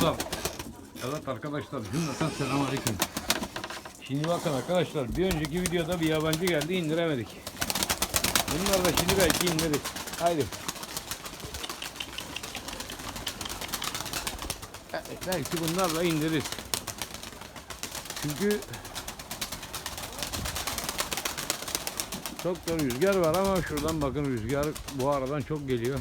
dostlar. Evet arkadaşlar cümleten selamünaleyküm. Şimdi bakın arkadaşlar bir önceki videoda bir yabancı geldi indiremedik. Bunlar da şimdi belki indiririz. Haydi. Evet, belki bunlarla indiririz. Çünkü çok da rüzgar var ama şuradan bakın rüzgar bu aradan çok geliyor.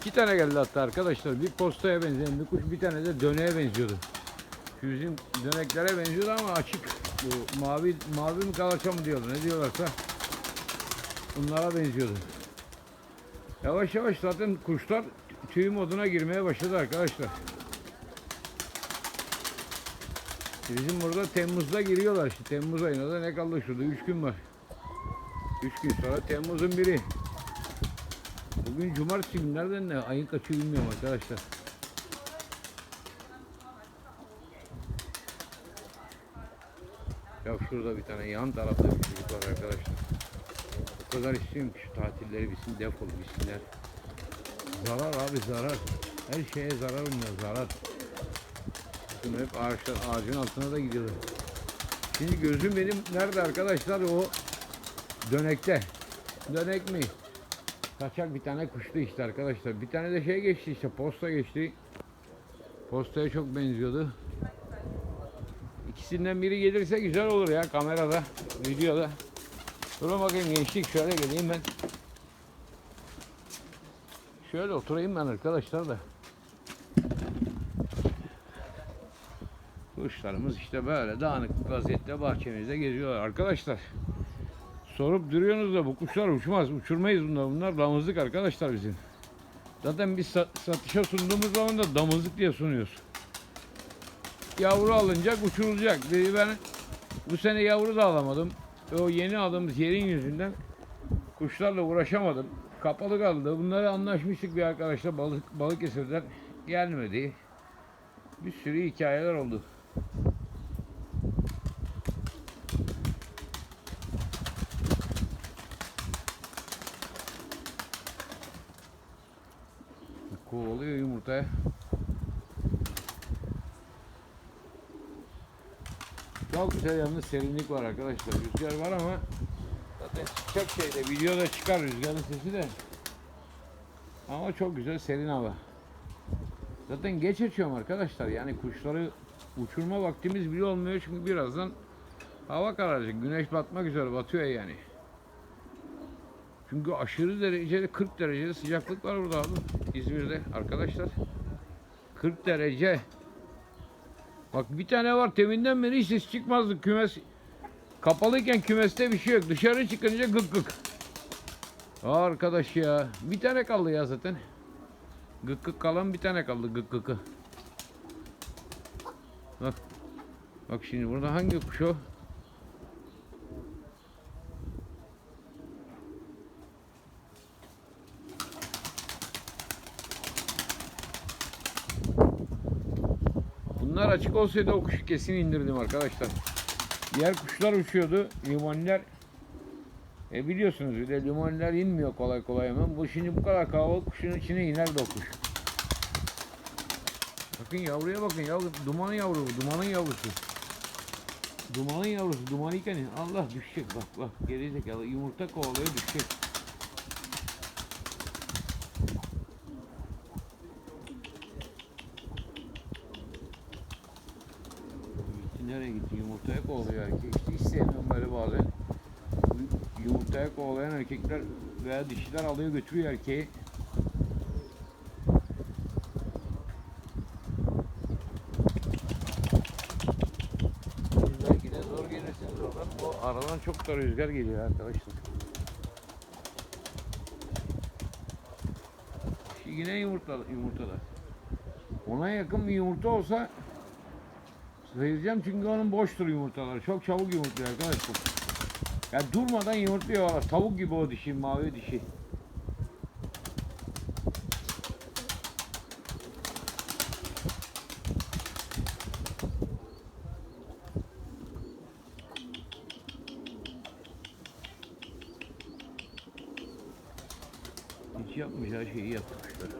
İki tane geldi hatta arkadaşlar. Bir postaya benzeyen bir kuş, bir tane de döneğe benziyordu. Bizim döneklere benziyordu ama açık. Bu mavi mavi mi kalaça mı diyorlar ne diyorlarsa. Bunlara benziyordu. Yavaş yavaş zaten kuşlar tüy moduna girmeye başladı arkadaşlar. Bizim burada Temmuz'da giriyorlar işte. Temmuz ayında da ne kaldı şurada? 3 gün var. 3 gün sonra Temmuz'un biri. Bugün cumartesi günlerden ne? Ayın kaçı bilmiyorum arkadaşlar. Ya şurada bir tane yan tarafta bir çocuk var arkadaşlar. O kadar istiyorum ki şu tatilleri bitsin defol bitsinler. Zarar abi zarar. Her şeye zararım ya zarar. Bakın hep ağaçlar ağacın altına da gidiyorlar. Şimdi gözüm benim nerede arkadaşlar o dönekte. Dönek mi? Kaçak bir tane kuştu işte arkadaşlar. Bir tane de şey geçti işte posta geçti. Postaya çok benziyordu. İkisinden biri gelirse güzel olur ya kamerada, videoda. Durun bakayım gençlik şöyle geleyim ben. Şöyle oturayım ben arkadaşlar da. Kuşlarımız işte böyle dağınık vaziyette bahçemizde geziyorlar arkadaşlar. Sorup duruyorsunuz da bu kuşlar uçmaz. Uçurmayız bunlar. Bunlar damızlık arkadaşlar bizim. Zaten biz sa- satışa sunduğumuz zaman da damızlık diye sunuyoruz. Yavru alınacak, uçurulacak. Ben bu sene yavru da alamadım. O yeni aldığımız yerin yüzünden kuşlarla uğraşamadım. Kapalı kaldı. Bunları anlaşmıştık bir arkadaşla balık Balıkesir'den gelmedi. Bir sürü hikayeler oldu. Kovalıyor yumurtaya. Çok güzel yalnız serinlik var arkadaşlar. Rüzgar var ama zaten çıkacak şeyde videoda çıkar rüzgarın sesi de. Ama çok güzel serin hava. Zaten geç açıyorum arkadaşlar. Yani kuşları uçurma vaktimiz bile olmuyor çünkü birazdan hava kararacak. Güneş batmak üzere batıyor yani. Çünkü aşırı derecede 40 derecede sıcaklık var burada abi İzmir'de arkadaşlar. 40 derece. Bak bir tane var teminden beri hiç ses çıkmazdı kümes. Kapalıyken kümeste bir şey yok. Dışarı çıkınca gık gık. Arkadaş ya. Bir tane kaldı ya zaten. Gık gık kalan bir tane kaldı gık gıkı. Bak. Bak şimdi burada hangi kuş o? Bunlar açık olsaydı o kuşu kesin indirdim arkadaşlar. Diğer kuşlar uçuyordu. Limoniler e biliyorsunuz bir de limoniler inmiyor kolay kolay hemen. Bu şimdi bu kadar kalabalık kuşun içine iner de o kuş. Bakın yavruya bakın yavru. Dumanın yavru. Dumanın yavrusu. Dumanın yavrusu. Duman iken Allah düşecek bak bak. Zekalı yumurta kovalıyor düşecek. Gitti nereye gitti? Yumurtaya kovalıyor erkek. İşte hiç sevmiyorum böyle bazen. Yumurtaya kovalayan erkekler veya dişiler alıyor götürüyor erkeği. Belki de zor gelirsiniz oradan. O aradan çok da rüzgar geliyor arkadaşlar. Yine yumurta, yumurtada. Ona yakın bir yumurta olsa Sayacağım çünkü onun boştur yumurtaları. Çok çabuk yumurtluyor arkadaşlar. Ya durmadan yumurtluyorlar. Tavuk gibi o dişi, mavi dişi. Hiç yapmayacağı şeyi yaptı kuşlar.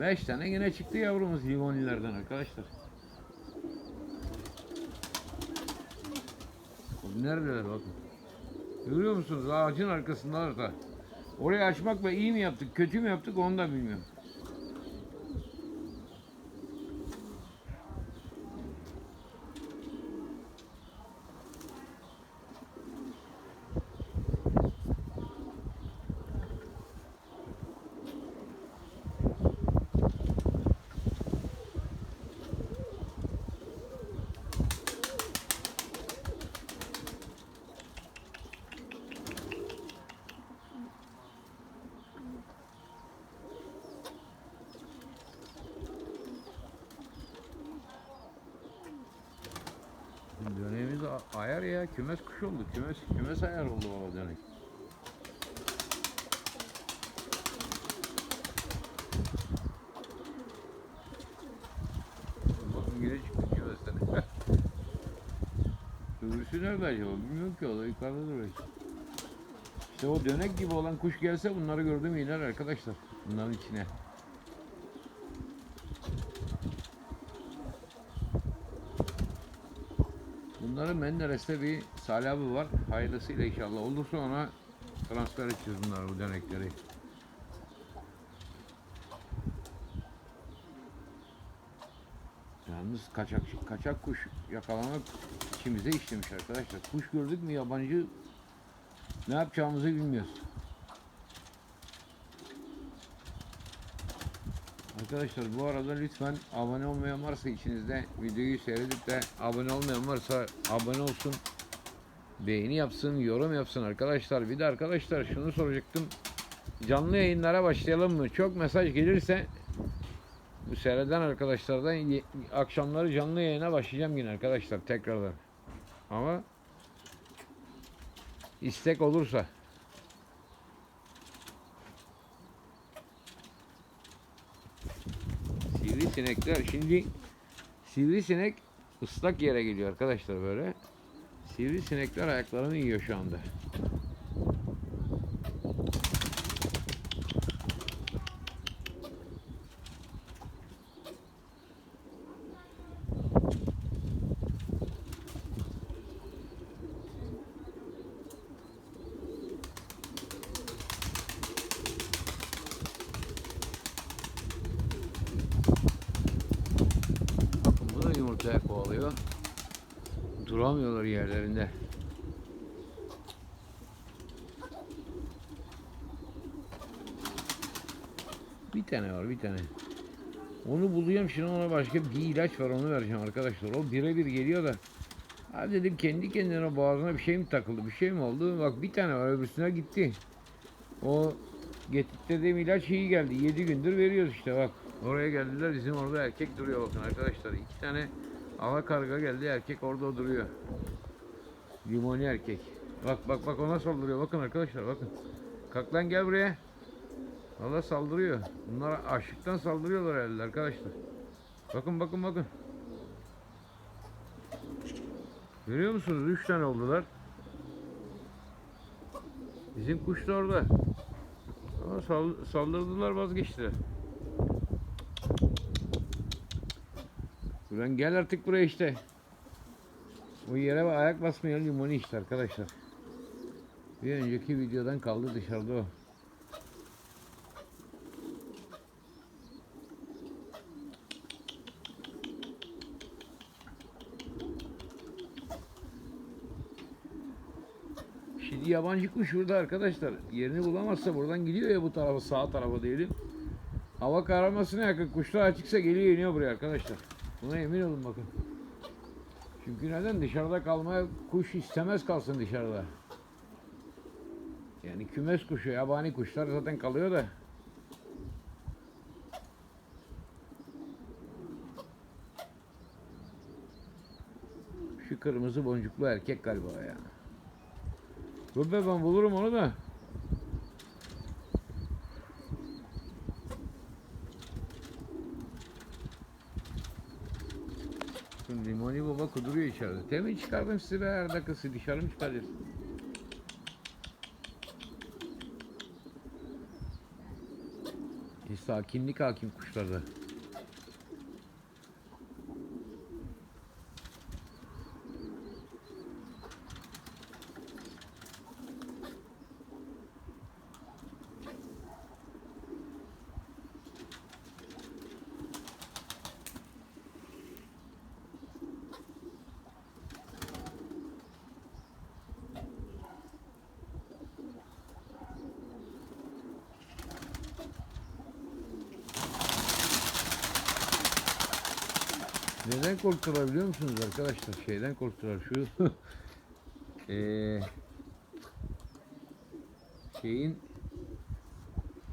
Beş tane yine çıktı yavrumuz limonilerden arkadaşlar. Neredeler bakın. Görüyor musunuz? Ağacın arkasındalar da. Orayı açmakla iyi mi yaptık, kötü mü yaptık onu da bilmiyorum. Dönemimiz ayar ya, kümes kuş oldu, kümes, kümes ayar oldu valla dönek. Bakın yine çıktı kümesten. Öbürsü nerede acaba? Bilmiyorum ki o da yukarıdadır belki. İşte o dönek gibi olan kuş gelse bunları gördüm iner arkadaşlar. Bunların içine. Bunların Menderes'te bir Salih abi var. Hayırlısıyla inşallah olursa ona transfer edeceğiz bunları bu dönekleri. Yalnız kaçak kaçak kuş yakalamak içimize işlemiş arkadaşlar. Kuş gördük mü yabancı ne yapacağımızı bilmiyoruz. Arkadaşlar bu arada lütfen abone olmayan varsa içinizde videoyu seyredip de abone olmayan varsa abone olsun. Beğeni yapsın, yorum yapsın arkadaşlar. Bir de arkadaşlar şunu soracaktım. Canlı yayınlara başlayalım mı? Çok mesaj gelirse bu seyreden arkadaşlardan akşamları canlı yayına başlayacağım yine arkadaşlar tekrardan. Ama istek olursa Sivrisinekler şimdi sivrisinek ıslak yere geliyor arkadaşlar böyle. Sivrisinekler ayaklarını yiyor şu anda. Bakın bu da yumurtaya kovalıyor. Duramıyorlar yerlerinde. Bir tane var bir tane. Onu bulacağım şimdi ona başka bir ilaç var onu vereceğim arkadaşlar. O birebir geliyor da. Ha dedim kendi kendine boğazına bir şey mi takıldı bir şey mi oldu? Bak bir tane var öbürsüne gitti. O getirdiğim ilaç iyi geldi. 7 gündür veriyoruz işte bak. Oraya geldiler bizim orada erkek duruyor bakın arkadaşlar. İki tane ala karga geldi erkek orada duruyor. Limoni erkek. Bak bak bak ona saldırıyor bakın arkadaşlar bakın. Kalk lan gel buraya. Valla saldırıyor. Bunlar açlıktan saldırıyorlar herhalde arkadaşlar. Bakın bakın bakın. Görüyor musunuz? Üç tane oldular. Bizim kuş da orada. Ama sal- saldırdılar vazgeçtiler. Ulan gel artık buraya işte. O yere ayak basmayan limonu işte arkadaşlar. Bir önceki videodan kaldı dışarıda o. Şimdi yabancı kuş burada arkadaşlar. Yerini bulamazsa buradan gidiyor ya bu tarafa sağ tarafa diyelim. Hava kararmasına yakın kuşlar açıksa geliyor iniyor buraya arkadaşlar. Buna emin olun bakın. Çünkü neden? Dışarıda kalmaya kuş istemez kalsın dışarıda. Yani kümes kuşu, yabani kuşlar zaten kalıyor da. Şu kırmızı boncuklu erkek galiba ya. Dur be ben bulurum onu da. Limoni baba kuduruyor içeride. Temin çıkardım sizi be her dakikası dışarı mı çıkaracağız? Bir sakinlik hakim kuşlarda. Neden korktular biliyor musunuz arkadaşlar? Şeyden korktular şu eee şeyin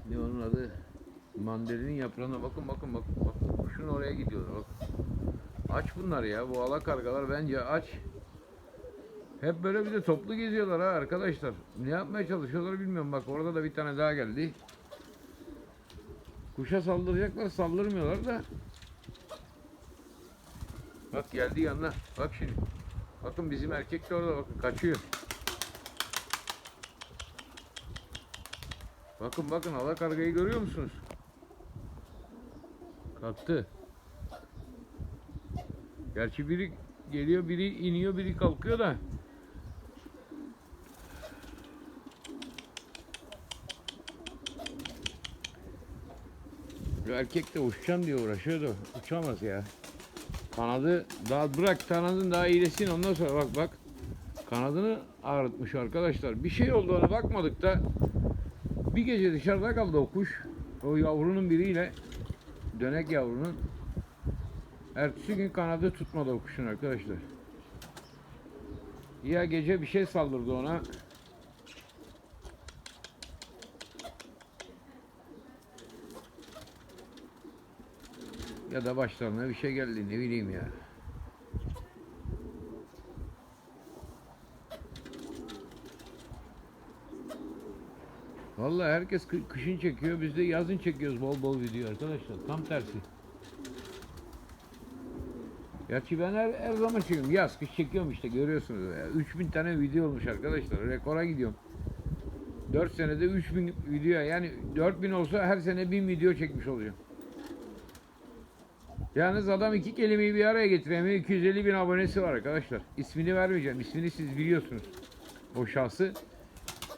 ne onun adı mandalinin yaprağına bakın bakın bakın bakın kuşun oraya gidiyorlar bak. Aç bunlar ya bu alakargalar bence aç. Hep böyle bir de toplu geziyorlar ha arkadaşlar. Ne yapmaya çalışıyorlar bilmiyorum bak orada da bir tane daha geldi. Kuşa saldıracaklar saldırmıyorlar da Bak geldi yanına. Bak şimdi. Bakın bizim erkek de orada bakın kaçıyor. Bakın bakın ala kargayı görüyor musunuz? Kalktı. Gerçi biri geliyor, biri iniyor, biri kalkıyor da. Bu erkek de uçacağım diye uğraşıyordu. Uçamaz ya. Kanadı daha bırak kanadın daha iyilesin ondan sonra bak bak. Kanadını ağrıtmış arkadaşlar. Bir şey oldu ona bakmadık da bir gece dışarıda kaldı o kuş. O yavrunun biriyle dönek yavrunun. Ertesi gün kanadı tutmadı o kuşun arkadaşlar. Ya gece bir şey saldırdı ona. Ya da başlarına bir şey geldi ne bileyim ya. Vallahi herkes kı- kışın çekiyor, biz de yazın çekiyoruz bol bol video arkadaşlar. Tam tersi. Gerçi ben her, her zaman çekiyorum. Yaz kış çekiyorum işte görüyorsunuz. Ya. 3000 tane video olmuş arkadaşlar. Rekora gidiyorum. 4 senede 3000 video yani 4000 olsa her sene 1000 video çekmiş olacağım. Yalnız adam iki kelimeyi bir araya getiremiyor. 250 bin abonesi var arkadaşlar. İsmini vermeyeceğim. İsmini siz biliyorsunuz. O şahsı.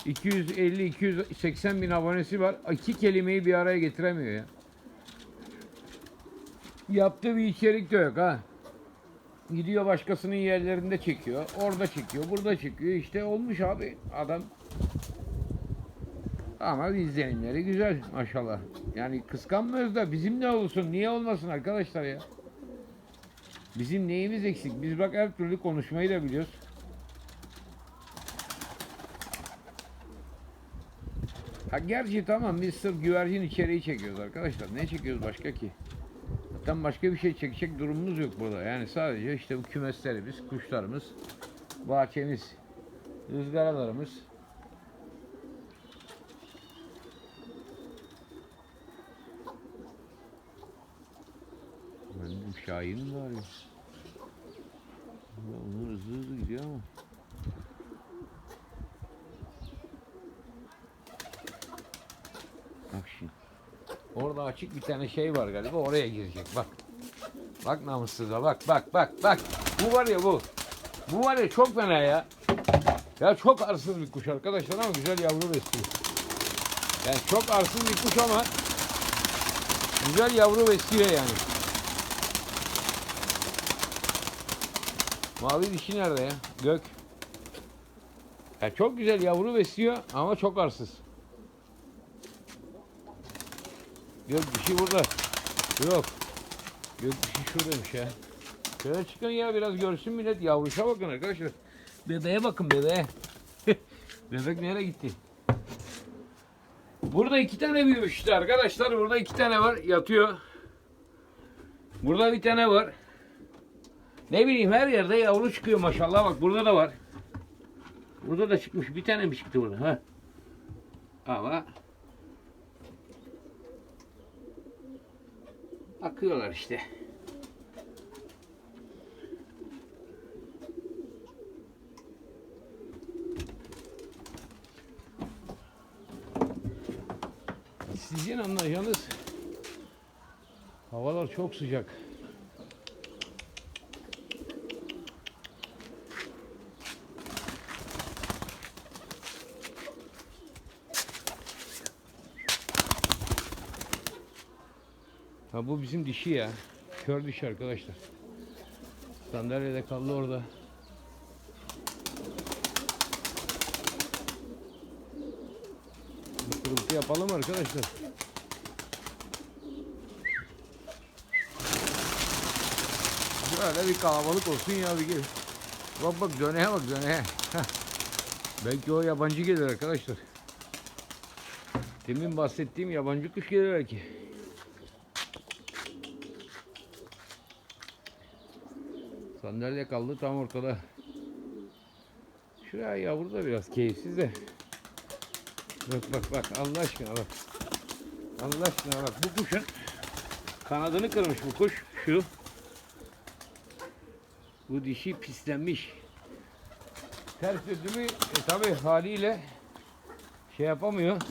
250-280 bin abonesi var. İki kelimeyi bir araya getiremiyor ya. Yaptığı bir içerik de yok ha. Gidiyor başkasının yerlerinde çekiyor. Orada çekiyor. Burada çekiyor. İşte olmuş abi adam. Ama izlenimleri güzel maşallah. Yani kıskanmıyoruz da bizim ne olsun niye olmasın arkadaşlar ya. Bizim neyimiz eksik? Biz bak her türlü konuşmayı da biliyoruz. Ha gerçi tamam biz sırf güvercin içeriği çekiyoruz arkadaşlar. Ne çekiyoruz başka ki? Zaten başka bir şey çekecek durumumuz yok burada. Yani sadece işte bu kümeslerimiz, kuşlarımız, bahçemiz, ızgaralarımız. Ben dedim Şahin mi var? Ya Onlar hızlı hızlı gidiyor ama. Bak şimdi. Orada açık bir tane şey var galiba oraya girecek bak. Bak namussuza bak bak bak bak. Bu var ya bu. Bu var ya çok fena ya. Ya çok arsız bir kuş arkadaşlar ama güzel yavru besliyor. Yani çok arsız bir kuş ama güzel yavru besliyor yani. Mavi dişi nerede ya? Gök. Ya çok güzel yavru besliyor ama çok arsız. Gök dişi burada. Yok. Gök dişi şuradaymış ya. Şöyle çıkın ya biraz görsün millet. Yavruşa bakın arkadaşlar. Bebeğe bakın bebeğe. Bebek nereye gitti? Burada iki tane büyümüş işte arkadaşlar. Burada iki tane var yatıyor. Burada bir tane var. Ne bileyim her yerde yavru çıkıyor maşallah bak burada da var. Burada da çıkmış bir tane mi çıktı burada? Ha. Ama akıyorlar işte. Sizin anlayacağınız havalar çok sıcak. Ha bu bizim dişi ya. Kör dişi arkadaşlar. Sandalyede kaldı orada. Bir kırıltı yapalım arkadaşlar. Böyle bir kalabalık olsun ya bir gel. Bak bak döneye bak döneye. Belki o yabancı gelir arkadaşlar. Demin bahsettiğim yabancı kuş gelir belki. Sandalye kaldı tam ortada. Şuraya yavru da biraz keyifsiz de. Bak bak bak Allah aşkına bak. Allah aşkına bak bu kuşun kanadını kırmış bu kuş. Şu. Bu dişi pislenmiş. Ters döndü mü e, tabi haliyle şey yapamıyor.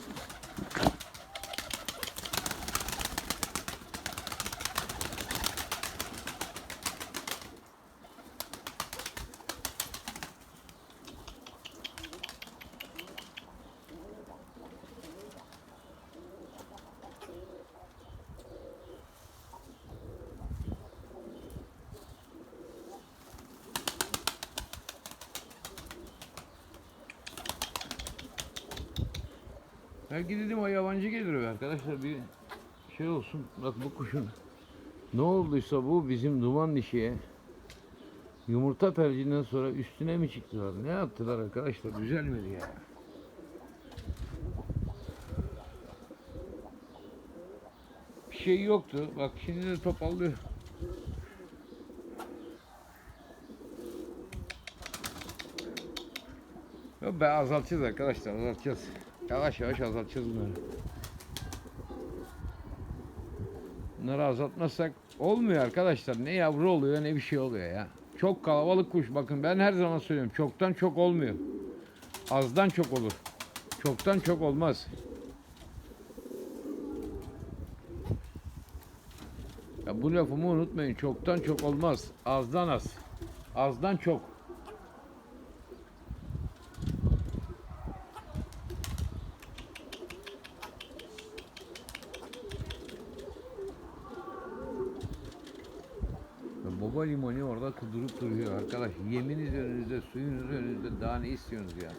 Belki dedim o yabancı gelir be arkadaşlar bir şey olsun. Bak bu kuşun ne olduysa bu bizim duman dişiye yumurta tercihinden sonra üstüne mi çıktılar? Ne yaptılar arkadaşlar? Düzelmedi ya. Bir şey yoktu. Bak şimdi de topallıyor. Yok be azaltacağız arkadaşlar azaltacağız. Yavaş yavaş azaltacağız bunları. Bunları azaltmazsak olmuyor arkadaşlar. Ne yavru oluyor ne bir şey oluyor ya. Çok kalabalık kuş. Bakın ben her zaman söylüyorum. Çoktan çok olmuyor. Azdan çok olur. Çoktan çok olmaz. Ya bu lafımı unutmayın. Çoktan çok olmaz. Azdan az. Azdan çok. Ya Baba limoni orada kudurup duruyor arkadaş. Yeminiz önünüzde, suyunuz önünüzde. Daha ne istiyorsunuz ya?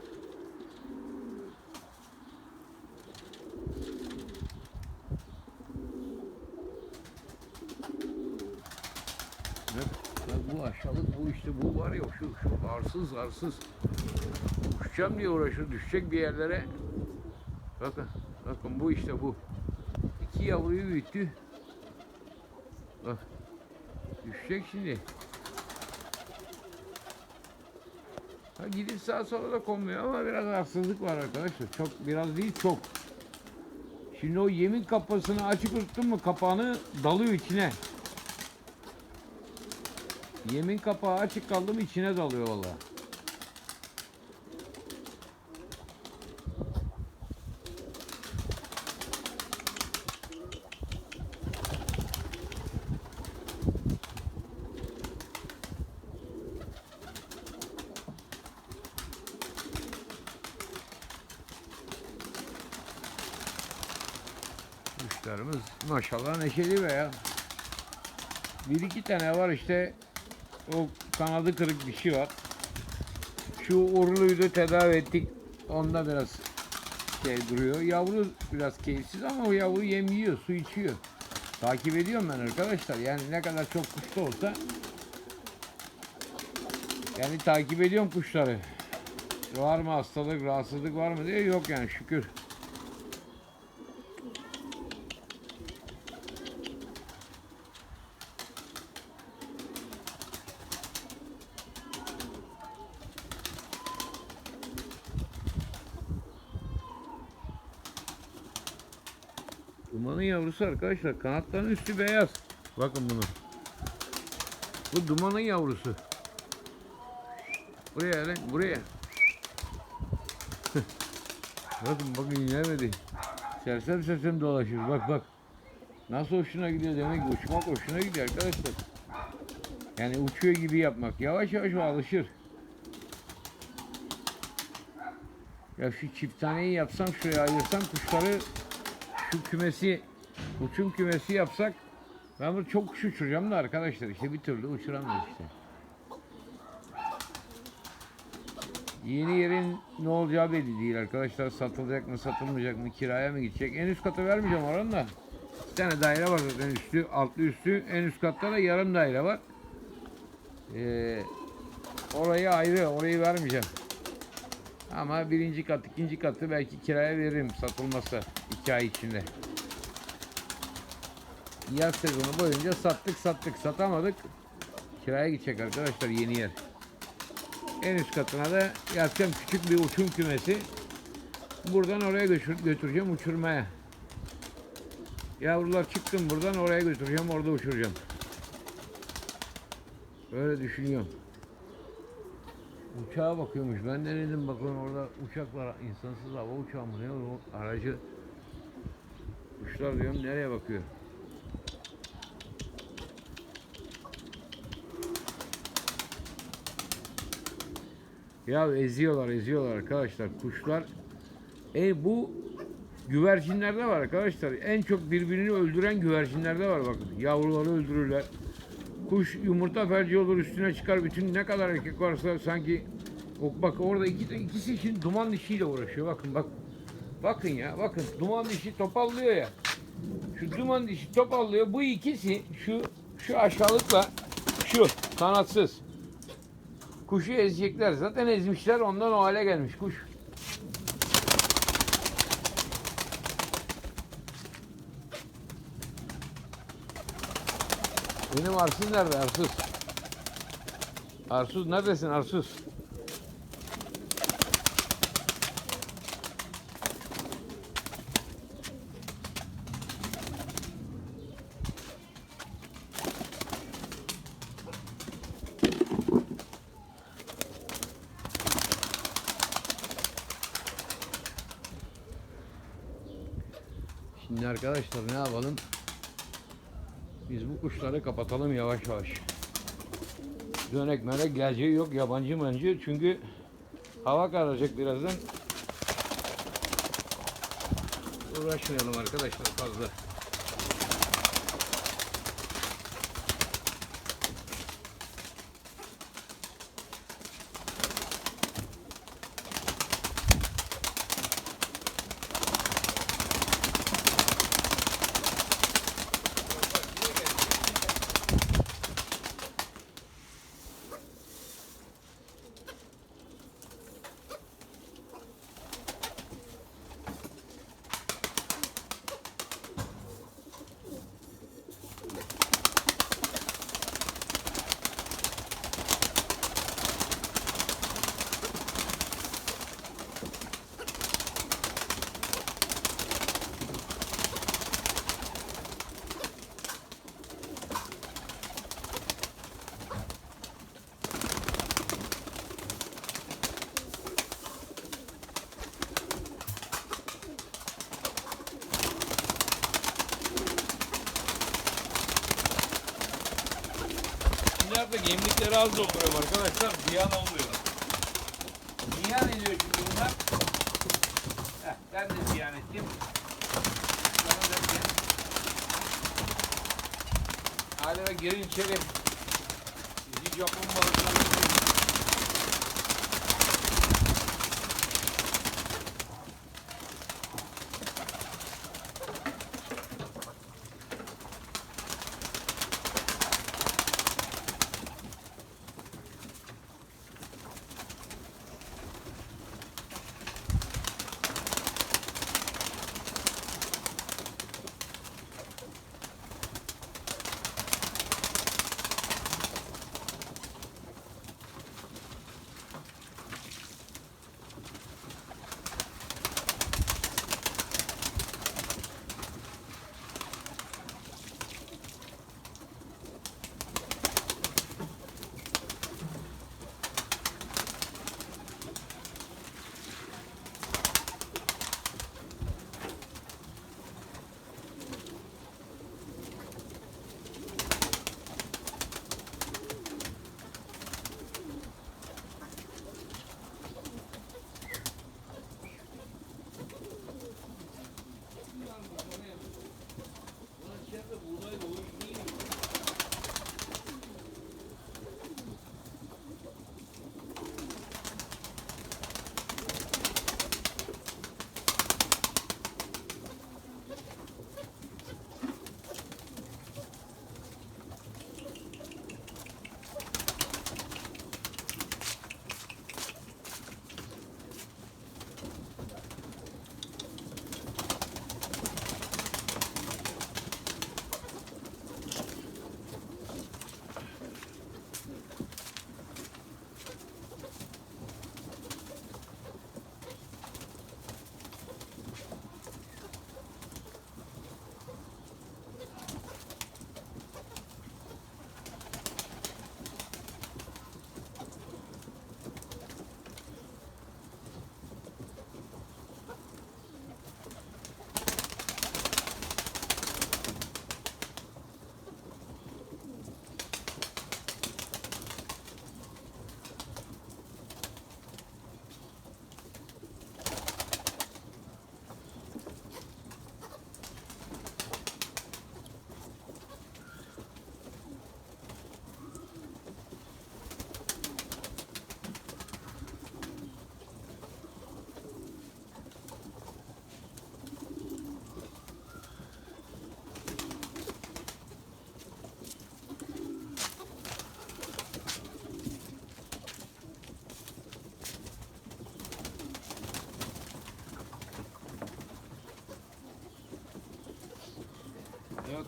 Bu aşağılık bu işte bu var ya şu, şu arsız arsız. Uçacağım diye uğraşıyor. Düşecek bir yerlere. Bakın. Bakın bu işte bu. İki yavruyu büyüttü. Bak. Düşecek şimdi. Ha gidip sağa sola da konmuyor ama biraz haksızlık var arkadaşlar. Çok biraz değil çok. Şimdi o yemin kapasını açık tuttun mu kapağını dalıyor içine. Yemin kapağı açık kaldı mı içine dalıyor vallahi. Kuşlarımız maşallah neşeli be ya. Bir iki tane var işte o kanadı kırık bir şey var. Şu urluyu da tedavi ettik. Onda biraz şey duruyor. Yavru biraz keyifsiz ama o yavru yem yiyor, su içiyor. Takip ediyorum ben arkadaşlar. Yani ne kadar çok kuş da olsa yani takip ediyorum kuşları. Var mı hastalık, rahatsızlık var mı diye yok yani şükür. Dumanın yavrusu arkadaşlar. Kanatların üstü beyaz. Bakın bunu. Bu dumanın yavrusu. Buraya lan buraya. bakın bakın inemedi. Sersem sersem dolaşıyor. Bak bak. Nasıl hoşuna gidiyor demek uçmak hoşuna gidiyor arkadaşlar. Yani uçuyor gibi yapmak. Yavaş yavaş alışır. Ya şu çift taneyi yapsam şuraya ayırsam kuşları şu kümesi uçum kümesi yapsak ben bunu çok kuş uçuracağım da arkadaşlar işte bir türlü uçuramıyoruz işte. Yeni yerin ne olacağı belli değil arkadaşlar. Satılacak mı satılmayacak mı kiraya mı gidecek. En üst kata vermeyeceğim oranı da. Bir tane daire var zaten üstü altlı üstü. En üst katta da yarım daire var. Ee, orayı ayrı orayı vermeyeceğim. Ama birinci kat ikinci katı belki kiraya veririm satılmazsa iki ay içinde. Yaz sezonu boyunca sattık sattık satamadık. Kiraya gidecek arkadaşlar yeni yer. En üst katına da yapacağım küçük bir uçum kümesi. Buradan oraya götür, götüreceğim uçurmaya. Yavrular çıktım buradan oraya götüreceğim orada uçuracağım. Böyle düşünüyorum. Uçağa bakıyormuş. Ben de dedim bakın orada uçak var. insansız hava uçağı mı ne o aracı. Kuşlar diyorum nereye bakıyor? Ya eziyorlar eziyorlar arkadaşlar kuşlar. E bu güvercinlerde var arkadaşlar. En çok birbirini öldüren güvercinlerde var bakın. Yavruları öldürürler. Kuş yumurta felci olur üstüne çıkar. Bütün ne kadar erkek varsa sanki bak orada iki, ikisi için duman dişiyle uğraşıyor. Bakın bak. Bakın ya bakın duman dişi topallıyor ya. Şu duman dişi topallıyor. Bu ikisi şu şu aşağılıkla şu kanatsız. Kuşu ezecekler. Zaten ezmişler ondan o hale gelmiş kuş. Benim arsız nerede arsız? Arsuz neredesin arsuz? Şimdi arkadaşlar ne yapalım? Biz bu kuşları kapatalım yavaş yavaş. Dönek melek geleceği yok yabancı mancı çünkü hava kararacak birazdan. Uğraşmayalım arkadaşlar fazla. Nerede gemlikleri az dolduruyorum arkadaşlar. Ziyan olmuyor. Ziyan ediyor çünkü bunlar. Heh, ben de ziyan ettim. Sana da ziyan. Aleme girin içeri. Bizi Japon balıkları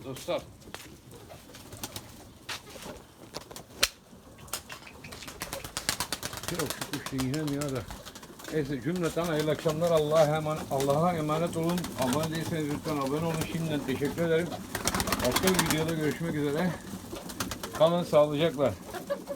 dostlar. Yok şu kuş yiyemiyor da. Neyse cümleten hayırlı akşamlar. Allah'a emanet, Allah'a emanet olun. Abone değilseniz lütfen abone olun. Şimdiden teşekkür ederim. Başka bir videoda görüşmek üzere. Kalın sağlıcakla.